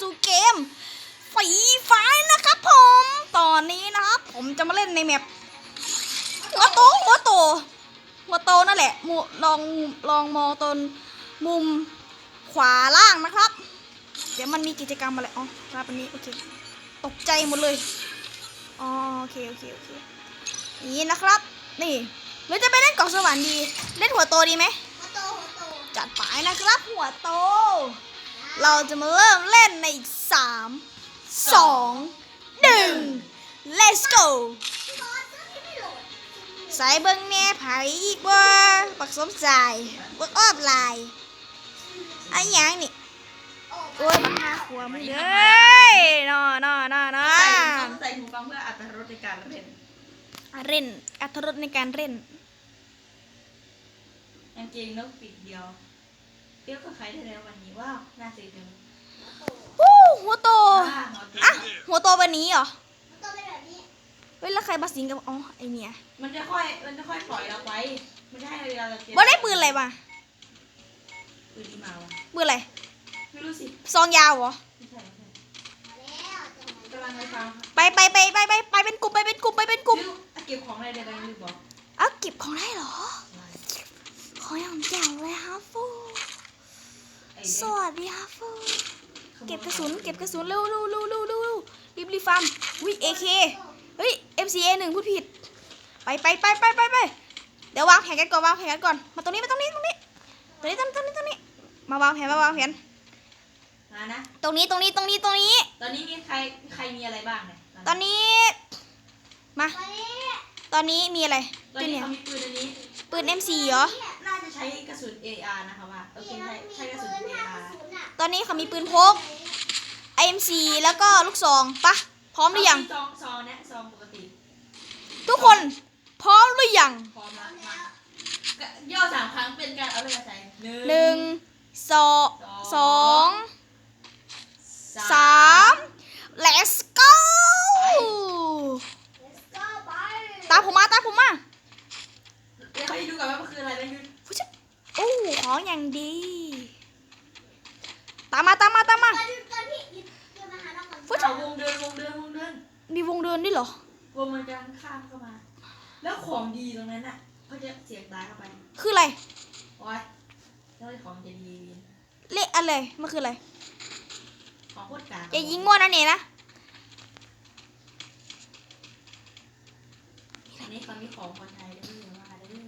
สู่เกมฟรีไฟนะครับผม ตอนนี้นะครับ ผมจะมาเล่นในแมปหัวโตหัวโตหัวโตนั่นแหละมูลองลองมองตนมุมขวาล่างนะครับ เดี๋ยวมันมีกิจกรรมอะไรอ๋อครับอันนี้โอเคตกใจหมดเลยอ๋อโอเคโอเคโอเคนี่นะครับ นี่หรือจะไปเล่นเกาะสวรรค์ดี เล่นหัวโตดีไหมหัวโตหัวโตจัดไปนะครับ หัวโต เราจะมาเริ่มเล่นในอีกสามสองหนึ่ง let's go พี่บอสซื้อที่ไม่โหลดใส่เบิ้งแม่ไผอีกบ่ปักสมใจเบิ้งออบไลน์อันยังนี่โอ้โอ้ยบักหาขัวมึงเด้ยนอนอนอนอใส่ใส่หูฟังเพื่ออัตรรสในการเล่นเล่นอัตรสในการเล่นกางเกงนกปิดเดียว เตี้ยวก็ใครได้แล้ววันนี้ว้าวน่าเสียดายวู้หัวโตว้าวหมอเตี้ยอะหัวโตแบบนี้เหรอหัวโตเป็นแบบนี้ เฮ้ยแล้วใครมาสิงกับอ๋อไอเนี่ยมันจะค่อยมันจะค่อยปล่อยเราไปไม่ใช่เวลาเราเก็บบ่ได้ปืนอะไรมาปืนที่มาวะปืนอะไรไม่รู้สิซองยาวเหรอไม่ใช่ไม่ใช่มาแล้วจังหวะกำลังไปฟังไปไปไปไปไปไปเป็นกลุ่มไปเป็นกลุ่มไปเป็นกลุ่มริ้วเก็บของอะไรเดี๋ยวไปรีบบอกเอ้าเก็บของได้เหรอ ของอย่างแจ๋วเลยฮะฟูไอ้ สเด็กวัสดีฮะฟูเก็บกระสุนเก็บกระสุนเร็วเร็วเร็วเร็วเร็วเร็วรีบรีบฟาร์มวิเอเคเฮ้ย MCA หนึ่งพูดผิด ไปไปไปไปไปไปเดี๋ยววางแผนกันก่อนวางแผนกันก่อน มาตรงนี้มาตรงนี้ตรงนี้ตรงนี้ตรงนี้ตรงนี้ตรงนี้ มาวางแผนมาวางแผนมานะตรงนี้ตรงนี้ตรงนี้ตรงนี้ ตอนนี้มีใครใครมีอะไรบ้างเนี่ยตอนนี้มาตอนนี้ตอนนี้มีอะไรตอนจุนี้เนี่ยเขามีปืนอันนี้ปืน MC เหรอน่าจะ ใช้กระสุน AR นะคะว่าโอเคนี่ใช่เรามีใช้กระสุนปืนห้า AR กระสุนอะตอนนี้เขามีปืนพก IMC แล้วก็ลูกซองปะพร้อมหรือยัง ซองซองเนี่ยซองปกติทุกคนพร้อมหรือยังพร้อมแล้วมาย่อสามครั้งเป็นการเอาเลยมาใส่หนึ่งสองสองสาม let's go เลสก็ไปตามผมมาตามผมมา เดี๋ยวเขาจะดูก่อนว่ามันคืออะไรเป็นยูผู้ชโอ้ของอย่างดี ตามมาตามมาตามมาตอนที่ตอนที่หยิบเดินมาหาเราก่อนฟุตเอาวงเดินวงเดินวงเดินมีวงเดินด้วยเหรอวงมันจะข้ามเข้ามา แล้วของดีตรงนั้นอะเขาจะเสียบตายเข้าไป คืออะไรโอ้ยแล้วของจะดีเลขอะไรมันคืออะไรของโคตรกากอย่ายิงมั่วนะเนี่ยนะอันนี้เขามีของคนไทยได้ด้วยว่าได้ด้วย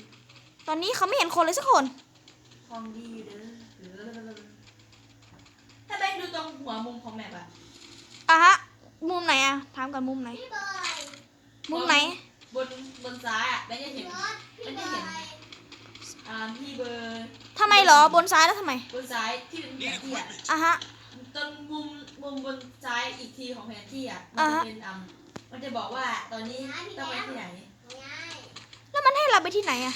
ตอนนี้เขาไม่เห็นคนเลยสักคน ของดีเด้อถ้าแบงค์ดูตรงหัวมุมของแมปอะอะฮะ มุมไหนอะถามกันมุมไหน พี่บอยมุมไหน บนบนซ้ายอะแบงค์จะเห็พี่นบอสพี่บอยอ่าที่เบอร์ทำไมเหรอบนซ้ายแล้วทำไม บนซ้ายที่เป็นแผนที่อะอะฮะ ตรงมุมมุมบนซ้ายอีกทีของแผนที่อะมันอ่าจะฮะเป็นอ่ามันจะบอกว่าตอนนี้ต้องไปที่ไหน ง่ายแล้วมันให้เราไปที่ไหนอะ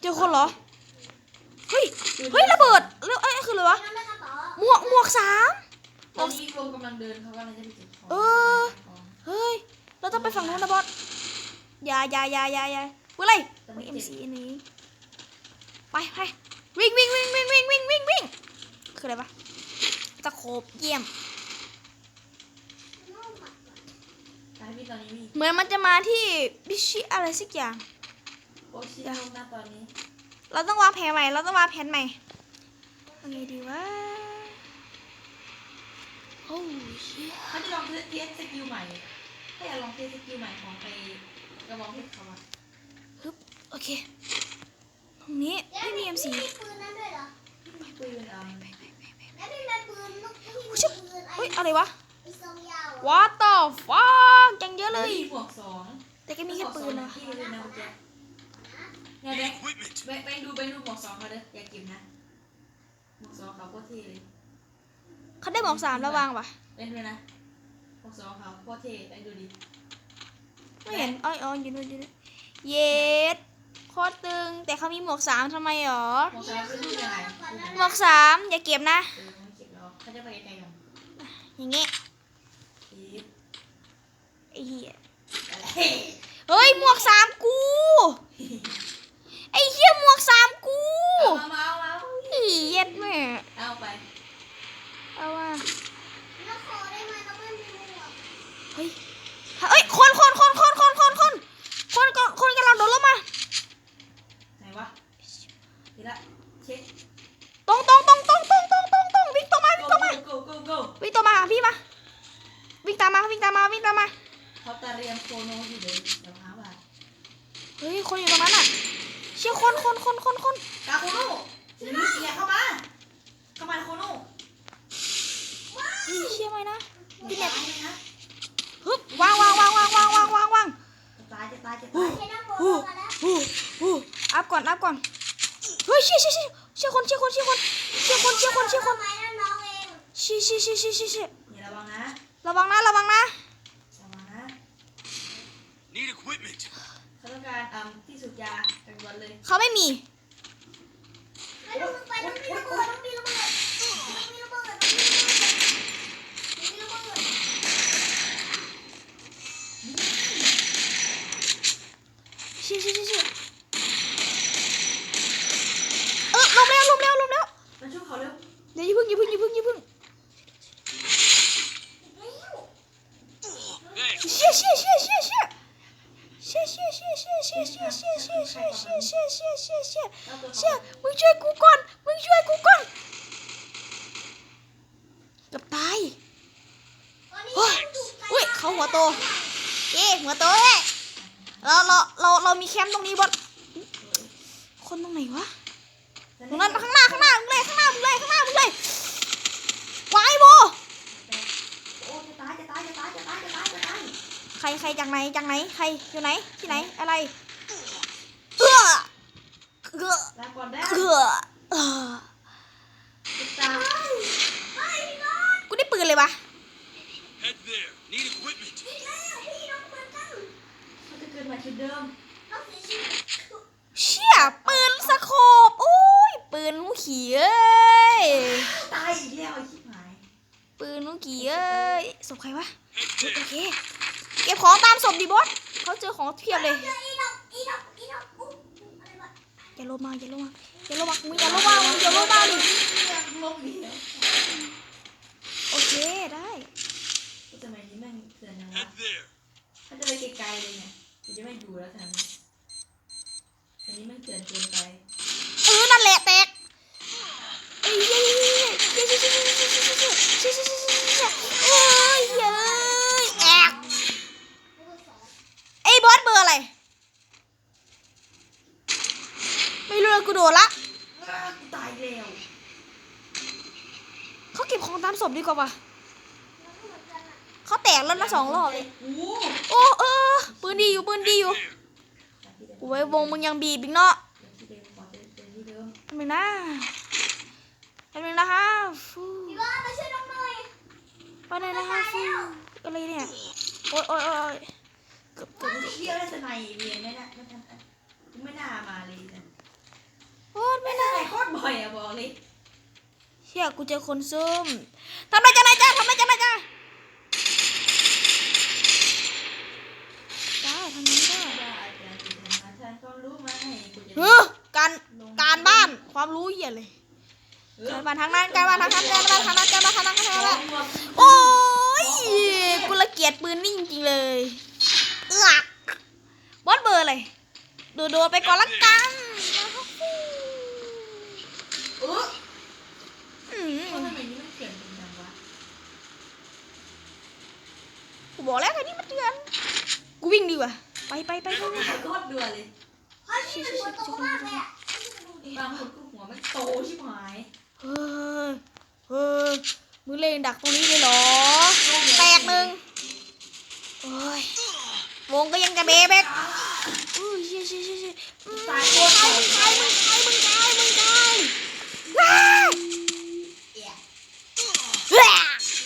เจอคนเหรอ เฮ้ย เฮ้ยระเบิดแล้วเอ้ยคืออะไรวะงั้นไม่กระเป๋าหมวกหมวกสามตอนนี้วงกำลังเดินเขากำลังจะไปเก็บของเออ เฮ้ย เราต้องไปฝั่งนู้นนะบอสอย่าอย่าอย่าอย่าอย่าวิ่งเลยแต่วิ่ไม่งเจ็บ MC นี้ ไปไปวิ่งวิ่งวิ่งวิ่งวิ่งวิ่งวิ่งวิ่งคืออะไรวะตะโขบเยี่ยม ตายพี่ตอนนี้มีเหมือนมันจะมาที่บิชิอะไรสักอย่าง โอชิโนนะตอนนี้ เราต้องวางแผนใหม่ เราต้องวางแผนใหม่เอาไงดีวะ โอ้ยเหี้ยเขาจะลองเทสสกิลใหม่ให้อยากลองเทสสกิลใหม่ของไปกระบอกเพชรเขาอะฮึบโอเค ตรงนี้ไม่มี MC มีปืนนั้นด้วยเหรอปืนอะแล้วพี่มีปืนลูกพี่มีอุ๊ยชิบปืนไอ้เฮ้ยอะไรวะไอ้ทรงยาว What the fuck ยังเยอะเลยหมวกสองแต่ก็มีแค่ปืนนะที่ เลยนะเมื่อกี้เนี่ยแบงค์แบงค์แบงค์ดูแบงค์ดูหมวกสองเขาเด้ออย่าเก็บนะหมวกสองเขาโคตรเท่เลยเขาได้หมอกสามแล้ววางปะเล่นด้วยนะหมวกสองเขาโคตรเท่แบงค์ดูดิไม่เห็นอ๋ออ๋ออยู่นู่นอยู่นู่นเย็ดโคตรตึง แต่เขามีหมวกสามทำไมหรอ หมวกสองเป็นรูปยังไงหมวกสามอย่าเก็บนะ เออไม่เก็บแล้วเขาจะไปไกลๆกันอย่างเงี้ยอีฟไอ้เหี้ยอะไรเฮ้ยหมวกสามกู ไอ้เหี้ยหมวกสามกู เอามาเอามาเอาอีเย็ดแม่เอาไปเเอาว่าแล้วขอได้ไหมเราไม่มีหมวกเฮ้ยเอ้ย คนคนคนคนคนคนคนคนคนคนกำลังโดนลงมา ไหนวะเห็นละเช็คตรงตรงตรงตรงตรงตรงตรงตรงวิ่งตรงมาวิ่งตรงมา go go go วิ่งตรงมาหาพี่มา วิ่งตามมาวิ่งตามมาวิ่งตามมาเขาตาเรียมโคโนอยู่เลยเดี๋ยวหาว่าเฮ้ย คนอยู่ตรงนั้นอะ เชี่ยคนคนคนคนคนกาโคโน่สีนี้เสียเข้ามา เข้ามาโคโน่เฮ้ยเชี่ยไหมนะพี่แม่เลยนะฮึบวางวางวางวางวางวางวางวางจะตายจะตายจะตายเห็นน้ำโบกันแล้วฮู้ฮู้อัพก่อนอัพก่อนเฮ้ยเชี่ยเชี่ยเชี่ยเชี่ยคนเชี่ยคนเชี่ยคนเชี่ยคนเชี่ยคนเชี่ยคนทำไมนั่นน้องเองเชี่ยเชี่ยเชี่ยเชี่ยเชี่ยเชี่ยอย่าระวังนะระวังนะระวังนะระวังนะ Need equipment. เขาต้องการอ่าที่สูบยากันวันเลยเขาไม่มีแล้วดูไปต้องมีระเบิดต้องมีระเบิด ชี่ยเชี่ยเชี่ยเชี่ยเออลงแล้วลงแล้วลงแล้วมาช่วยเขาเร็วเดี๋ยวอย่าเพึ่งอย่าเพึ่งอย่าเพึ่งอย่าเพึ่ง Thanks. เชี่ยเชี่ยเชี่ยเชี่ยเชี่ยเชี่ยเชี่ยเชี่ยเชี่ยเชี่ยเชี่ยเชี่ยเชี่ยเชี่ยเชี่ยเชี่ยเชี่ยเชี่ยเชี่ยเอาตัวเชี่ยเขามึงช่วยกูก่อนมึงช่วยกูก่อนเกับตายเฮ้ยอุ้ยเขาหัวโตเอ๊ะหัวโตเอ๊ะเราเราเราเรามีแคมป์ตรงนี้บอสคนตรงไหนวะตรงนั้นข้างหน้าข้างหน้ามึงเลยข้างหน้ามึงเลยข้างหน้ามึงเลยวายโบโอ้จะตายจะตายจะตายจะตายจะตายจะตายใครใครจากไหนจากไหนใครอยู่ไหนที่ไหนอะไรเออเออลาก่อนได้เออเออ จะตาย กูได้ปืนเลยวะ Head there. Need equipment. เขาจะเกิดมาชุดเดิมเชี่ยปืนสโคปโอ้ยปืนลูกขี่เอ้ยตายอีกแล้วไอ้ชิบหายปืนลูกขี่เอ้ยศพใครวะ Head โอ there. เคเก็บของตามศพดิบอสเขาเจอของเพียบเลยอย่าลงมาอย่าลงมาอย่าลงมามึงอย่าลงมามึงอย่าลงมาดิลงดีแล้วโอเคได้สมัยนี้แม่ง เถื่อนยังวะ Head there. ถ้าจะไปไกลๆเลยเนี่ยกูจะไม่อยู่แล้วแถวนี้อันนี้แม่งเถื่อนเกินไปเออนั่นแหละแตกเอ้ยเย้เย้เย้เย้เย้เย้เย้เย้เย้เย้เย้เย้เย้เย้เย้เย้เอ้ยเย้ยแอกไอ้บอสเบอร์อะไรไม่รู้เลยกูโดนละอ้ากูตายแล้วเขาเก็บของตามศพดีกว่าปะเขาแต กแล้วนะสองรอบเลยโอ้โอ้เออปืนดีอยู่ปืนดีอยู่ There. โอ้ยวงมึงยังบีบอีกเนาะที่เดิมขอเดินเดินที่เดิมทำไมนะทำไมนะคะฟูไปไหนนะคะฟูอะไรเนี่ยโอ๊ยโอ๊ยโอ๊ยเกือบเกือบเที่ยวได้สมัยเรียนไม่น่าไม่ทันกูไม่น่ามาเลยนะโอ๊ยไม่ไม่ได้ได้โคตรบ่อยอะบอกเลยเชี่ยกูเจอคนซุ่มทำไรจ้าไหนจ้าทำไรจ้าไหนจ้าได้ทำนี้ได้ ว่าอาจารย์จะทำมาฉันก็รู้ไหมกูจะ เฮ้อการการบ้านความรู้เหี้ยเลยการบ้านทางนั้นการบ้านทางนั้นการบ้านทางนั้นการบ้านทางนั้นการบ้านทางนั้นโอ้ยกูละเกียดปืนนี่จริงๆเลยเอือกบอสเบอร์อะไรโดดๆไปก่อนละกันเอออืทำมไมนี่มันเขียนเป็นยังวะกูบอกแล้วไงนี่มันเตือนกูวิ่งดีกว่าไปไปไปไปไปโคตรด่วนเลย บางคนก็หัวมันโตชิบหายเฮ้ยเฮ้ยมึงเล่นดักตรงนี้เลยเหรอ แตกหนึ่งโอ้ยวงก็ยังจะเบะเบกอุ้ยเชี่ยเชี่ยเชี่ยเชี่ยอืมตายโคตรตายโตมึงตายมึงตายมึงตายมึงตายว้ายเอี่ยแหว่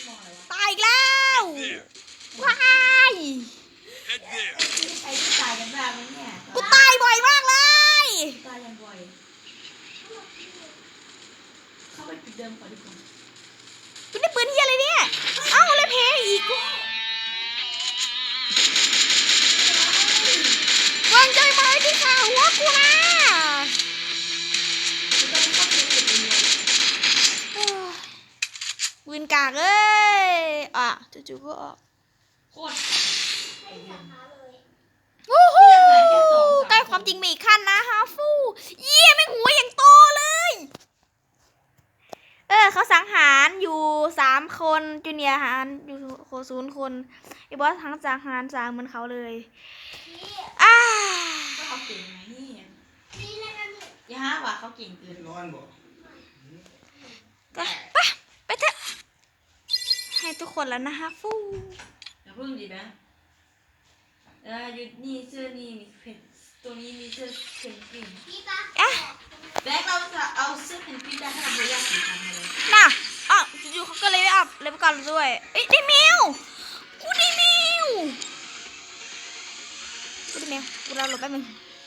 มองอะไรวะตายอีกแล้ว There. ว้าย Head there. ไอ้ที่ตายกันบ้างไหมเนี่ย กูตายบ่อยมากเลย ตายยังบ่อย เข้าไปจุดเดิมก่อนดีกว่ากูได้ปืนเฮียอะไรเนี่ย เอ้าเลยเพอีกกูวางใจไหมที่ขาหัวกูนะกูต้องเข้าไปจุดเดิมนกากเอ้ย อะจู่ๆก็ออก โคตรไอ้เหี้ ใกล้ความจริงมีอีกขั้นนะฮาฟูเยี่ยไม่งหัวอย่างโตเลย เออเขาสังหารอยู่สามคนจูเนียร์หารอยู่โคศูนย์คนไอ้บอสทั้งสังหารสามเหมือนเขาเลยนี่อ้าก็เขาเก่งไงนี่นี่เล่นกันนี่อย่าหาว่าเขาเก่งเกินร้อนบ่ก็ไปไปเถอะให้ทุกคนแล้วนะฮะฟูอย่าเพิ่งดินะ เออหยุดนี่เสื้อนี่มีเพนตัวนี้มีเสื้อเพนกวินพี่ปะอะแบกเราจะเอาเสื้อเพนกวินได้ถ้เราไม่อยากสีทำเลยน่ะอ้าวจู่ๆเขาก็เลยไม่อัพเลยไปก่อนด้วยเอ้ยได้แมวกูได้แมวกูได้แมวกูเราหลบแป๊บนึง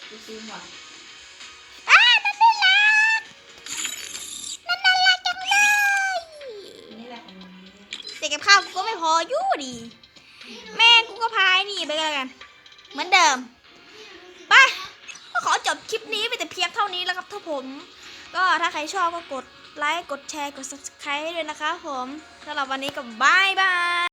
กูซื้อหมดอ้านั่นน่ารักนั่นน่ารักจังเลยนี่แหละแต่กับข้าวกูก็ไม่พออยู่ดี แม่กูก็พายนี่ไปกันแล้วกัน เหมือนเดิมไปก็ขอจบคลิปนี้ไปแต่เพียงเท่านี้แล้วครับท่านผม ก็ถ้าใครชอบก็กดไลค์ กดแชร์ กด subscribe ด้วยนะคะผมสำหรับวันนี้ก็บายบาย